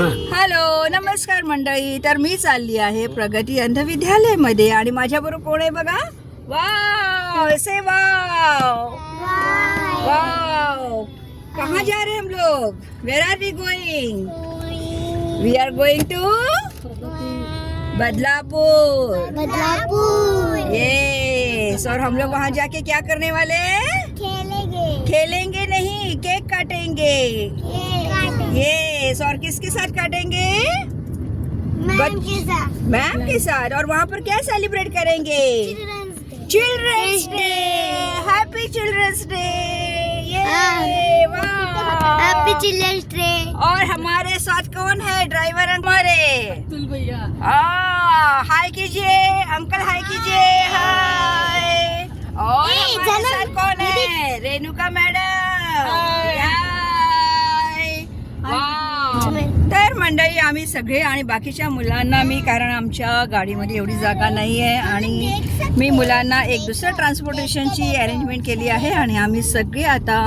Hello नमस्कार मंडळी. तर मी चालली आहे प्रगती अंध विद्यालयमध्ये आणि माझ्याबरोबर कोण आहे बघा? वाव से वाव. वाव. कहाँ जा रहे हम लोग? Where are we going we are going to Badlapur. Badlapur. Yes और हम लोग वहाँ जाके क्या करने वाले हैं? खेलेंगे. खेलेंगे नहीं केक काटेंगे. यस और किसके साथ काटेंगे? मैम के साथ। मैम के साथ और वहाँ पर क्या सेलिब्रेट करेंगे? Children's day children's happy children's day happy children's day और हमारे साथ कौन है? ड्राइवर हमारे। अतुल भैया। हाय कीजिए। अंकल हाय कीजिए। हाय और हमारे साथ कौन है? रेणुका मैडम. तर मंडळी आम्ही सगळे आणि बाकीच्या मुलांना मी कारण आमच्या गाडीमध्ये एवढी जागा नाही आहे आणि मी मुलांना एक दुसरं ट्रान्सपोर्टेशनची अरेंजमेंट केली आहे आणि आम्ही सगळे आता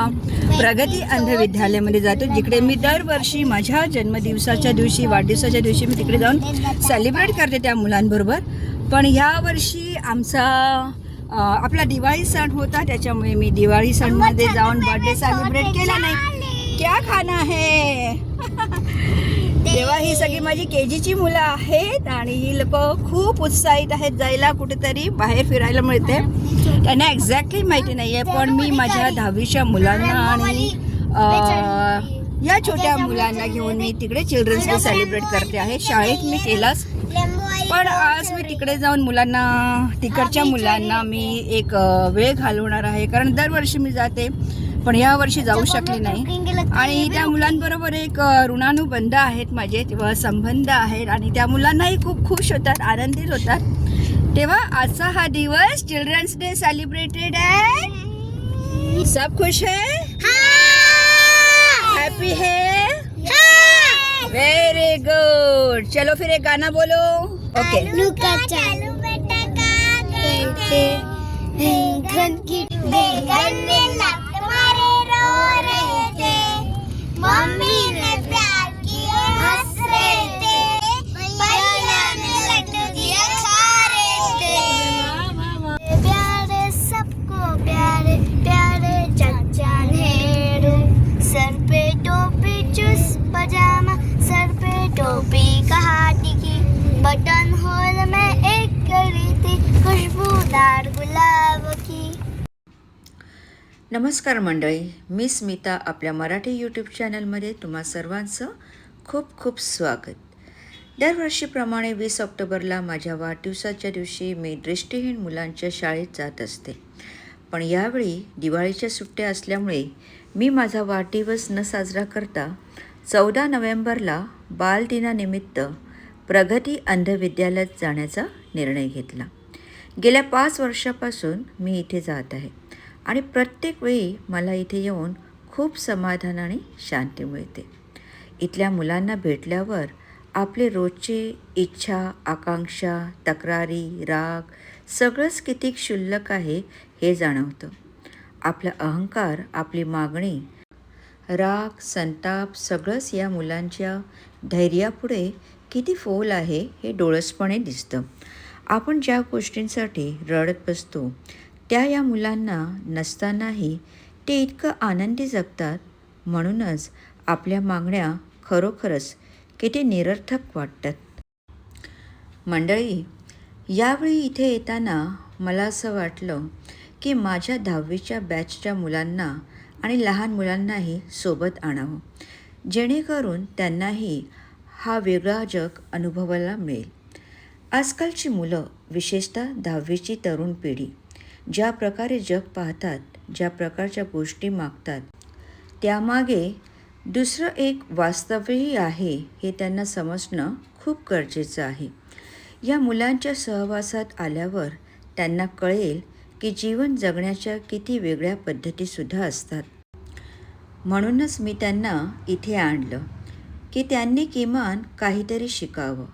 प्रगती अंध विद्यालयामध्ये जातो जिकडे मी दरवर्षी माझ्या जन्मदिवसाच्या दिवशी वाढदिवसाच्या दिवशी मी तिकडे जाऊन सेलिब्रेट करते त्या मुलांबरोबर. पण यावर्षी आमचा आपला दिवाळी सण होता त्याच्यामुळे मी दिवाळी सणमध्ये जाऊन बर्थडे सेलिब्रेट केला नाही. क्या खाना है? तेव्हा ही सगळी माझी के जीची मुलं आहेत आणि ही लोक खूप उत्साहित आहेत. जायला कुठेतरी बाहेर फिरायला मिळते. त्यांना एक्झॅक्टली माहिती नाही आहे पण मी माझ्या दहावीच्या मुलांना आणि या छोट्या मुलांना घेऊन मी तिकडे चिल्ड्रन्स डे सेलिब्रेट करते आहे. शाळेत मी केलाच. पण आज मी तिकडे जाऊन मुलांना तिकडच्या मुलांना मी एक वेळ घालवणार आहे. कारण दरवर्षी मी जाते. पण या वर्षी जाऊ शकले नाही. आणि त्या मुलांबरोबर एक ऋणानुबंध आहेत माझे तेव्हा संबंध आहेत आणि त्या मुलांनाही खूप खुश होतात आनंदित होतात. तेव्हा आजचा हा दिवस चिल्ड्रन्स डे सेलिब्रेटेड आहे. सब खुश है? हैप्पी है? वेरी गुड चलो फिर एक गाना बोलो. ओके लुका नमस्कार मंडळी मी स्मिता आपल्या मराठी यूट्यूब चॅनलमध्ये तुम्हा सर्वांचं खूप खूप स्वागत. दरवर्षीप्रमाणे वीस ऑक्टोबरला माझ्या वाढदिवसाच्या दिवशी मी दृष्टीहीन मुलांच्या शाळेत जात असते. पण यावेळी दिवाळीच्या सुट्ट्या असल्यामुळे मी माझा वाढदिवस न साजरा करता चौदा नोव्हेंबरला बालदिनानिमित्त प्रगती अंध विद्यालयात जाण्याचा निर्णय घेतला. गेल्या पाच वर्षापासून मी इथे जात आहे. आणि प्रत्येक वेळी मला इथे येऊन खूप समाधान आणि शांती मिळते. इथल्या मुलांना भेटल्यावर आपले रोजचे इच्छा आकांक्षा तक्रारी राग सगळंच किती क्षुल्लक आहे हे जाणवतं. आपला अहंकार आपली मागणी राग संताप सगळंच या मुलांच्या धैर्यापुढे किती फोल आहे हे डोळसपणे दिसतं. आपण ज्या गोष्टींसाठी रडत बसतो त्या या मुलांना नसतानाही ते इतकं आनंदी जगतात म्हणूनच आपल्या मागण्या खरोखरच किती निरर्थक वाटतात. मंडळी यावेळी इथे येताना मला असं वाटलं की माझ्या दहावीच्या बॅचच्या मुलांना आणि लहान मुलांनाही सोबत आणावं जेणेकरून त्यांनाही हा वेगळा जग अनुभवायला मिळेल. आजकालची मुलं विशेषतः दहावीची तरुण पिढी ज्या प्रकारे जग पाहतात ज्या प्रकारच्या गोष्टी मागतात त्यामागे दुसरं एक वास्तव्यही आहे हे त्यांना समजणं खूप गरजेचं आहे. या मुलांच्या सहवासात आल्यावर त्यांना कळेल की जीवन जगण्याच्या किती वेगळ्या पद्धतीसुद्धा असतात. म्हणूनच मी त्यांना इथे आणलं की त्यांनी किमान काहीतरी शिकावं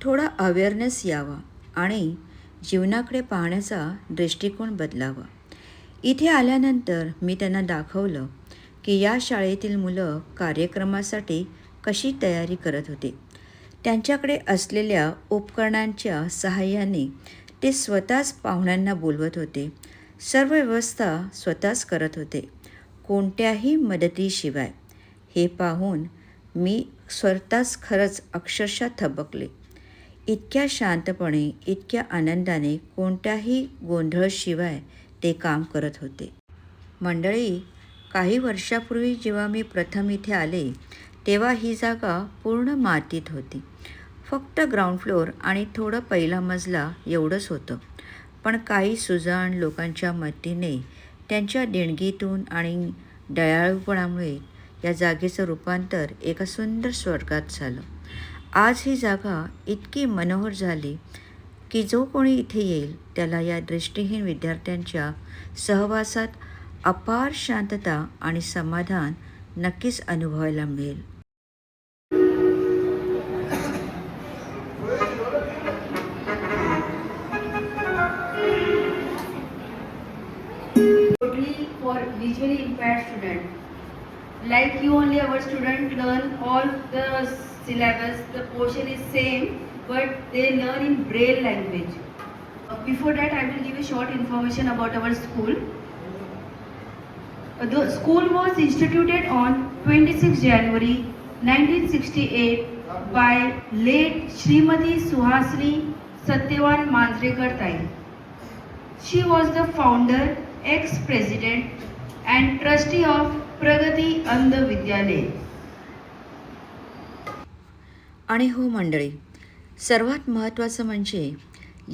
थोडा अवेअरनेस यावा आणि जीवनाकडे पाहण्याचा दृष्टिकोन बदलावा. इथे आल्यानंतर मी त्यांना दाखवलं की या शाळेतील मुलं कार्यक्रमासाठी कशी तयारी करत होते. त्यांच्याकडे असलेल्या उपकरणांच्या सहाय्याने ते स्वतःच पाहुण्यांना बोलवत होते. सर्व व्यवस्था स्वतःच करत होते कोणत्याही मदतीशिवाय. हे पाहून मी स्वतःच खरंच अक्षरशः थबकले. इतक्या शांतपणे इतक्या आनंदाने कोणत्याही गोंधळशिवाय ते काम करत होते. मंडळी काही वर्षापूर्वी जेव्हा मी प्रथम इथे आले तेव्हा ही जागा पूर्ण मातीत होती. फक्त ग्राउंड फ्लोअर आणि थोडं पहिला मजला एवढंच होतं. पण काही सुजाण लोकांच्या मतीने त्यांच्या देणगीतून आणि दयाळूपणामुळे या जागेचं रूपांतर एका सुंदर स्वर्गात झालं. आज ही जागा इतकी मनोहर झाली की जो कोणी इथे येईल त्याला या दृष्टीहीन विद्यार्थ्यांच्या सहवासात अपार शांतता आणि समाधान नक्कीच अनुभवायला मिळेल for visually impaired student. Like you only our student learn all the syllabus, the portion is same, but they learn in braille language. Uh, Before that, I will give a short information about our school. Uh, The school was instituted on 26 January 1968 by late Srimati Suhasini Satyavan Manjrekar Tai. She was the founder, ex-president and trustee of Pragati Andha Vidyalaya. आणि हो मंडळी सर्वात महत्त्वाचं म्हणजे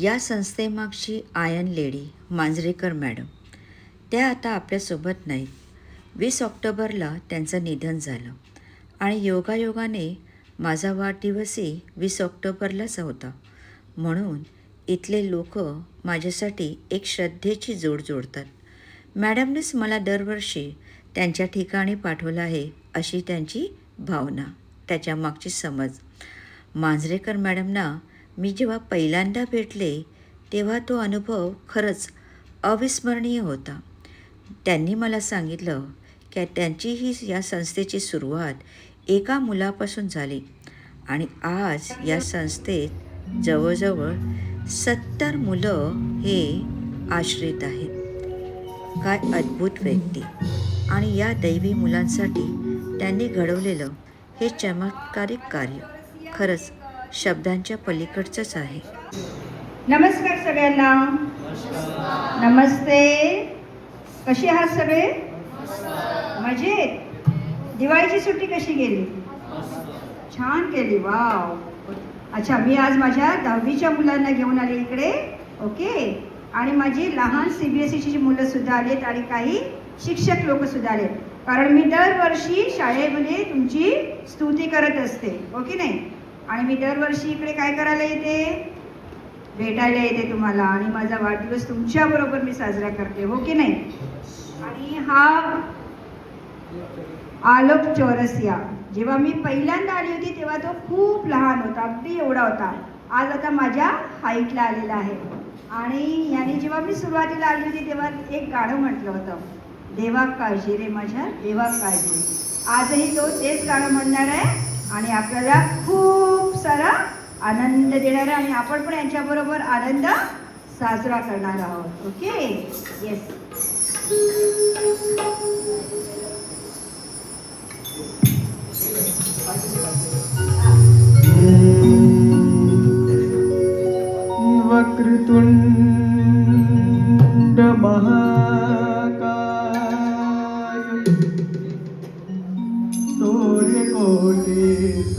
या संस्थेमागची iron lady Manjrekar madam. त्या आता आपल्यासोबत नाहीत. वीस ऑक्टोबरला त्यांचं निधन झालं आणि योगायोगाने माझा वाढदिवसही वीस ऑक्टोबरलाच होता. म्हणून इथले लोक माझ्यासाठी एक श्रद्धेची जोड जोडतात. मॅडमनेच मला दरवर्षी त्यांच्या ठिकाणी पाठवलं आहे अशी त्यांची भावना त्याच्यामागची समज. मांजरेकर मॅडमना मी जेव्हा पहिल्यांदा भेटले तेव्हा तो अनुभव खरंच अविस्मरणीय होता. त्यांनी मला सांगितलं की त्यांची ही या संस्थेची सुरुवात एका मुलापासून झाली आणि आज या संस्थेत जवळजवळ सत्तर मुलं हे आश्रित आहेत. काय अद्भुत व्यक्ती. आणि या दैवी मुलांसाठी त्यांनी घडवलेलं हे चमत्कारिक कार्य. खरंच शब्दांच्या पलीकडचंच आहे. नमस्कार सगळ्यांना. नमस्ते. कशी आहात सगळे? मजेत. दिवाळीची सुट्टी कशी गेली? छान केली वाव. अच्छा मी आज माझ्या दहावीच्या मुलांना घेऊन आले इकडे. ओके. आणि माझी लहान सी बी एस ईची मुलं सुद्धा आलेत आणि काही शिक्षक लोक सुद्धा आलेत. कारण मी दरवर्षी शाळेमध्ये तुमची स्तुती करत असते. हो ओके नाही? आणि मी दरवर्षी इकडे काय करायला येते? भेटायला येते तुम्हाला. आणि माझा वाढदिवस तुमच्याबरोबर मी साजरा करते. हो की नाही? आणि हा आलोक चौरसिया. जेव्हा मी पहिल्यांदा आली होती तेव्हा तो खूप लहान होता अगदी एवढा होता. आज आता माझ्या हाईटला आलेला आहे. आणि याने जेव्हा मी सुरुवातीला आली होती तेव्हा एक गाणं म्हटलं होतं. देवा काळजी रे माझ्या देवा काळजी. आजही तो तेच गाणं म्हणणार आहे. आणि आपल्याला खूप सारा आनंद देणार आहे. आणि आपण पण यांच्याबरोबर आनंद साजरा करणार आहोत. ओके येस वक्रतुण्ड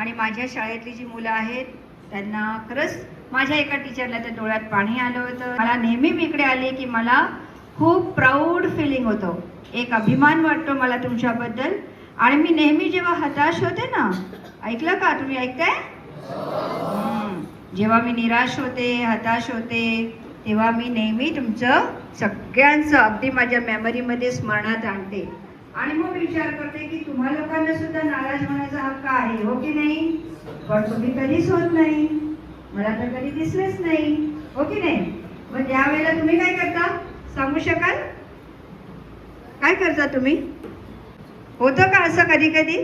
आणि माझ्या शाळेतली जी मुलं आहेत त्यांना खरंच माझ्या एका टीचरला त्या डोळ्यात पाणी आलं होतं. मला नेहमी मी इकडे आले की मला खूप प्राऊड फिलिंग होतं. एक अभिमान वाटतो मला तुमच्याबद्दल. आणि मी नेहमी जेव्हा हताश होते ना ऐकलं का तुम्ही ऐकताय? जेव्हा मी निराश होते हताश होते तेव्हा मी नेहमी तुमचं सगळ्यांचं अगदी माझ्या मेमरीमध्ये स्मरणात आणते. आणि मग विचार करते की तुम्हा लोकांना सुद्धा नाराज होण्याचा हक्क आहे हो की नाही? पण तुम्ही कधीच होत नाही. मला तर कधी दिसलेच नाही हो की नाही? मग त्यावेळेला तुम्ही काय करता? सांगू शकाल? काय करता तुम्ही? होतं का असं कधी कधी?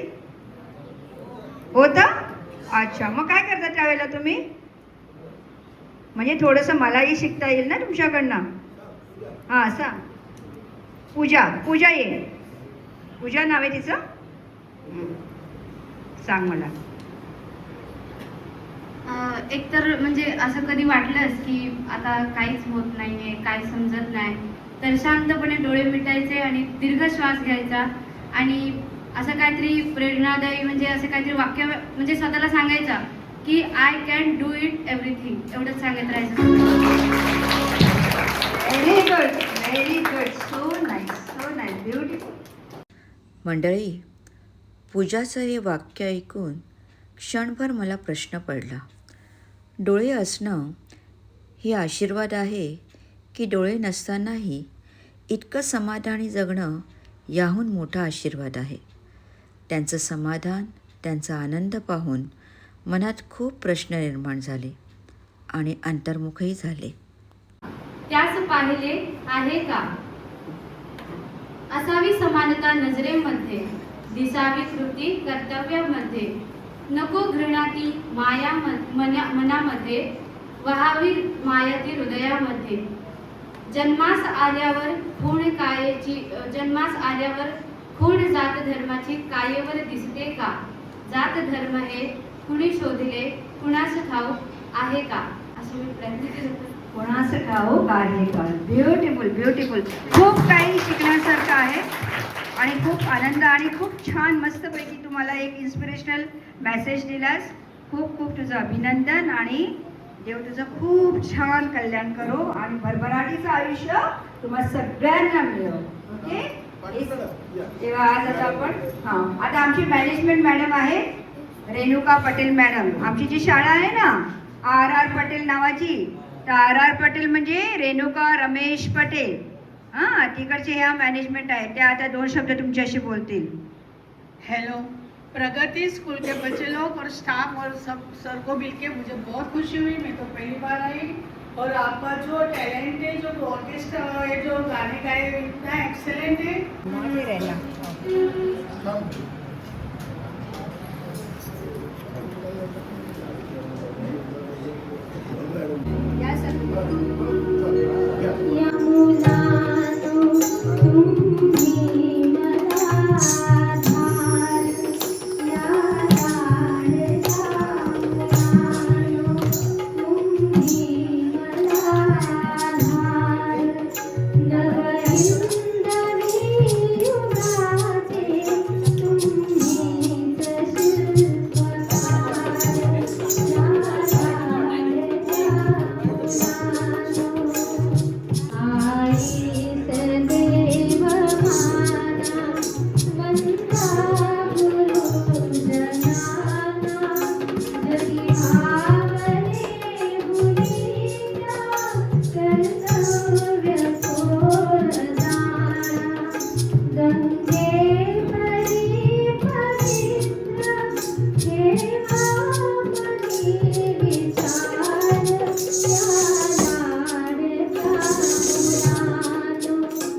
होतं? अच्छा मग काय करता त्यावेळेला तुम्ही? म्हणजे थोडंसं मलाही शिकता येईल ना तुमच्याकडनं? हां सांग पूजा पूजा ये. पूजा नाव आहे तिचं. सांग मला. अं, एकतर म्हणजे असं कधी वाटलंच की आता काहीच होत नाहीये काय समजत नाही. तर शांतपणे डोळे मिटायचे आणि दीर्घ श्वास घ्यायचा. आणि असं काहीतरी प्रेरणादायी म्हणजे असं काहीतरी वाक्य म्हणजे स्वतःला सांगायचं की I can do it everything एवढंच सांगत राहायचं. Very good very good so nice so nice beautiful मंडळी पूजाचं हे वाक्य ऐकून क्षणभर मला प्रश्न पडला. डोळे असणं ही आशीर्वाद आहे की डोळे नसतानाही इतकं समाधानी जगणं याहून मोठा आशीर्वाद आहे. त्यांचं समाधान त्यांचा आनंद पाहून मनात खूप प्रश्न निर्माण झाले आणि अंतर्मुखही झाले. त्यास पाहिले आहे का? असावी समानता नजरेमध्ये दिसावी कृती कर्तव्यामध्ये. नको घृणाती माया मना- मनामध्ये वहावी मायाती हृदयामध्ये. जन्मास आल्यावर खूण कायेची जन्मास आल्यावर खूण जात धर्माची कायेवर दिसते का? जात धर्म हे कुणी शोधले? कुणास ठाऊक आहे का? असे मी प्रयत्न करत कोणाचं ठाऊक आहे हो? ब्युटिफुल ब्युटिफुल खूप काही शिकण्यासारखं आहे. आणि खूप आनंद आणि खूप छान मस्तपैकी तुम्हाला एक इन्स्पिरेशनल मेसेज दिलास खूप खूप तुझं अभिनंदन आणि देव तुझं खूप छान कल्याण करो आणि भरभराटीचं आयुष्य तुम्हाला सगळ्यांना मिळव ओके तेव्हा आज आता आपण हां. आता आमची मॅनेजमेंट मॅडम आहे. रेणुका पटेल मॅडम आमची जी शाळा आहे ना आर आर पटेल नावाची तर आर आर पटेल म्हणजे रेणुका रमेश पटेल. हाँ तिकडचे ह्या मॅनेजमेंट आहे त्या आता दोन शब्द तुमच्याशी बोलतील. हेलो प्रगति स्कूल के बच्चे लोग और स्टाफ और सब सर को मिलके मुझे बहुत खुशी हुई। मैं तो पहली बार आई। और आपका जो टैलेंट है जो ऑर्केस्ट्रा है जो गाने गाए इतना एक्सेलेंट है। या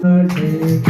लाडका मुलानो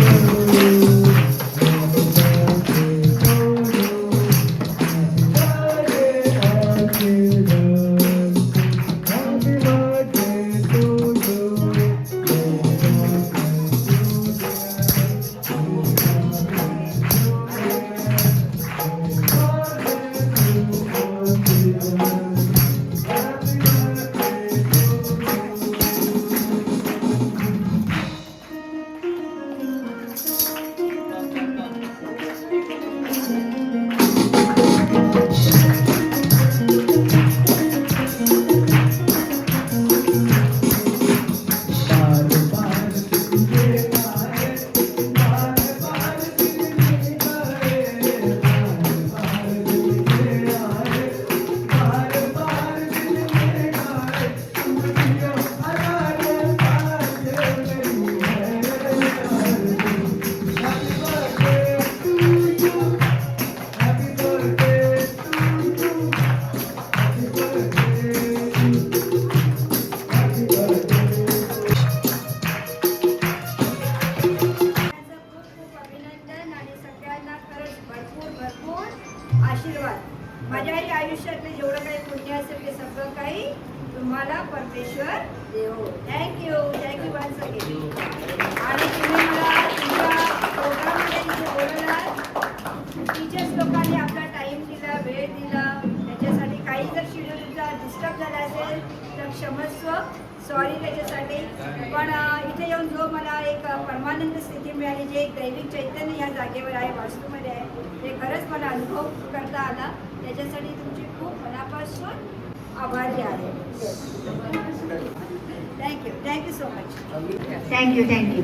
टीचर्स आपला टाईम दिला वेळ दिला. त्याच्यासाठी काही जर शेड्यूल तुमचा डिस्टर्ब झाला असेल तर क्षमस्व. सॉरी त्याच्यासाठी. पण इथे येऊन जो मला एक परमानंद स्थिती मिळाली जे एक दैविक चैतन्य या जागेवर आहे वास्तूमध्ये आहे ते खरंच मला अनुभव करता आला. त्याच्यासाठी तुमची खूप मनापासून आभारी आहे. Thank you thank you so much thank you thank you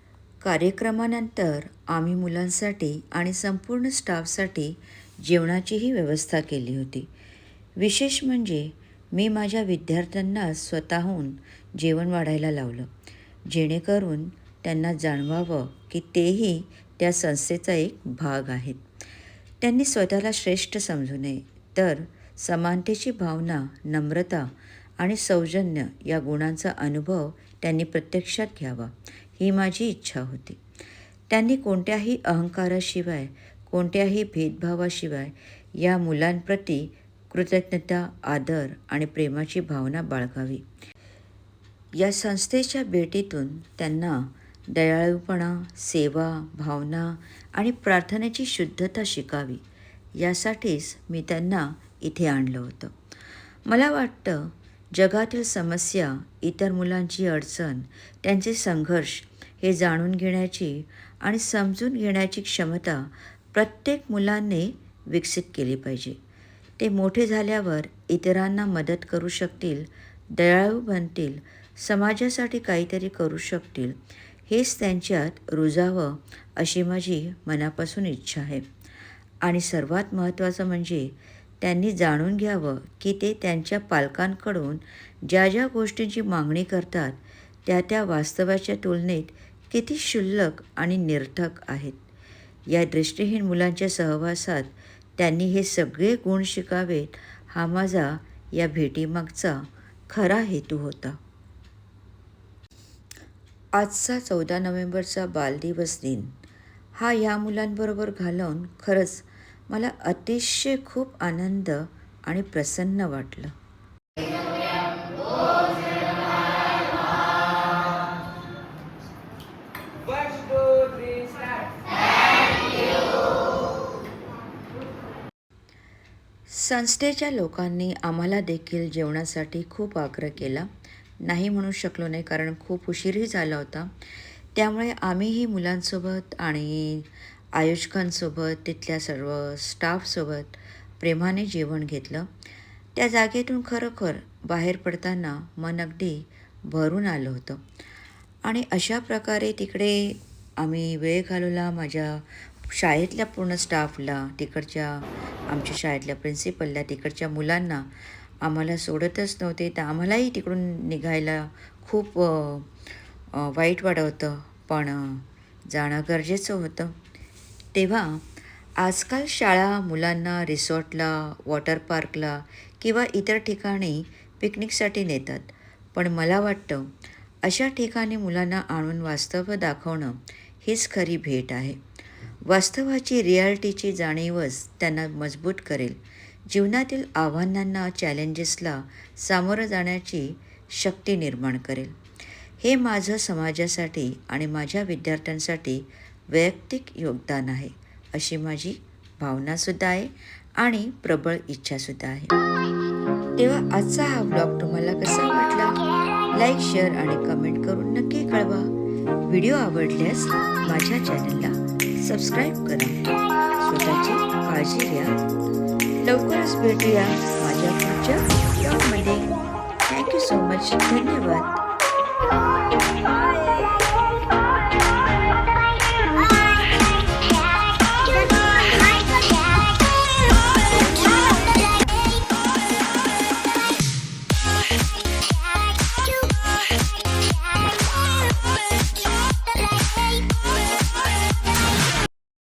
कार्यक्रमानंतर आम्ही मुलांसाठी आणि संपूर्ण स्टाफसाठी जेवणाचीही व्यवस्था केली होती. विशेष म्हणजे मी माझ्या विद्यार्थ्यांना स्वतःहून जेवण वाढायला लावलं जेणेकरून त्यांना जाणवावं की तेही त्या संस्थेचा एक भाग आहेत. त्यांनी स्वतःला श्रेष्ठ समजू नये तर समानतेची भावना नम्रता आणि सौजन्य या गुणांचा अनुभव त्यांनी प्रत्यक्षात घ्यावा. ही माझी इच्छा होती. त्यांनी कोणत्याही अहंकाराशिवाय कोणत्याही भेदभावाशिवाय या मुलांप्रती कृतज्ञता आदर आणि प्रेमाची भावना बाळगावी. या संस्थेच्या भेटीतून त्यांना दयाळूपणा सेवा भावना आणि प्रार्थनेची शुद्धता शिकावी यासाठीच मी त्यांना इथे आणलं होतं. मला वाटतं जगातील समस्या इतर मुलांची अडचण त्यांचे संघर्ष हे जाणून घेण्याची आणि समजून घेण्याची क्षमता प्रत्येक मुलांनी विकसित केली पाहिजे. ते मोठे झाल्यावर इतरांना मदत करू शकतील दयाळू बनतील समाजासाठी काहीतरी करू शकतील हेच त्यांच्यात रुजावं अशी माझी मनापासून इच्छा आहे. आणि सर्वात महत्त्वाचं म्हणजे त्यांनी जाणून घ्यावं की ते त्यांच्या पालकांकडून ज्या ज्या गोष्टींची मागणी करतात त्या त्या वास्तवाच्या तुलनेत किती क्षुल्लक आणि निर्थक आहेत. या दृष्टीहीन मुलांच्या सहवासात त्यांनी हे सगळे गुण शिकावेत हा माझा या भेटीमागचा खरा हेतू होता. आजचा चौदा नोव्हेंबरचा बालदिवस दिन. हा या मुलांबरोबर घालवून खरंच मला अतिशय खूप आनंद आणि प्रसन्न वाटलं. संस्थेच्या लोकांनी आम्हाला देखील जेवणासाठी खूप आग्रह केला. नाही म्हणू शकलो नाही कारण खूप उशीरही झाला होता. त्यामुळे आम्हीही मुलांसोबत आणि आयोजकांसोबत तिथल्या सर्व स्टाफसोबत प्रेमाने जेवण घेतलं. त्या जागेतून खरोखर बाहेर पडताना मन अगदी भरून आलं होतं. आणि अशा प्रकारे तिकडे आम्ही वेळ घालवला माझ्या शाळेतल्या पूर्ण स्टाफला तिकडच्या आमच्या शाळेतल्या प्रिन्सिपलला तिकडच्या मुलांना आम्हाला सोडतच नव्हते. तर आम्हालाही तिकडून निघायला खूप वाईट वाटवतं पण जाणं गरजेचं होतं. तेव्हा आजकाल शाळा मुलांना रिसॉर्टला वॉटर पार्कला किंवा इतर ठिकाणी पिकनिकसाठी नेतात. पण मला वाटतं अशा ठिकाणी मुलांना आणून वास्तव दाखवणं हीच खरी भेट आहे. वास्तवाची रियालिटीची जाणीवच त्यांना मजबूत करेल. जीवनातील आव्हानांना चॅलेंजेसला सामोरं जाण्याची शक्ती निर्माण करेल. हे माझं समाजासाठी आणि माझ्या विद्यार्थ्यांसाठी वैयक्तिक योगदान आहे अशी माझी भावनासुद्धा आहे आणि प्रबळ इच्छासुद्धा आहे. तेव्हा आजचा हा ब्लॉग तुम्हाला कसा वाटला? लाईक शेअर आणि कमेंट करून नक्की कळवा. व्हिडिओ आवडल्यास माझ्या चॅनलला सबस्क्राईब करा. स्वतःची काळजी घ्या. लवकरच भेटूया माझ्या पुढच्या ब्लॉगमध्ये थँक्यू सो मच धन्यवाद.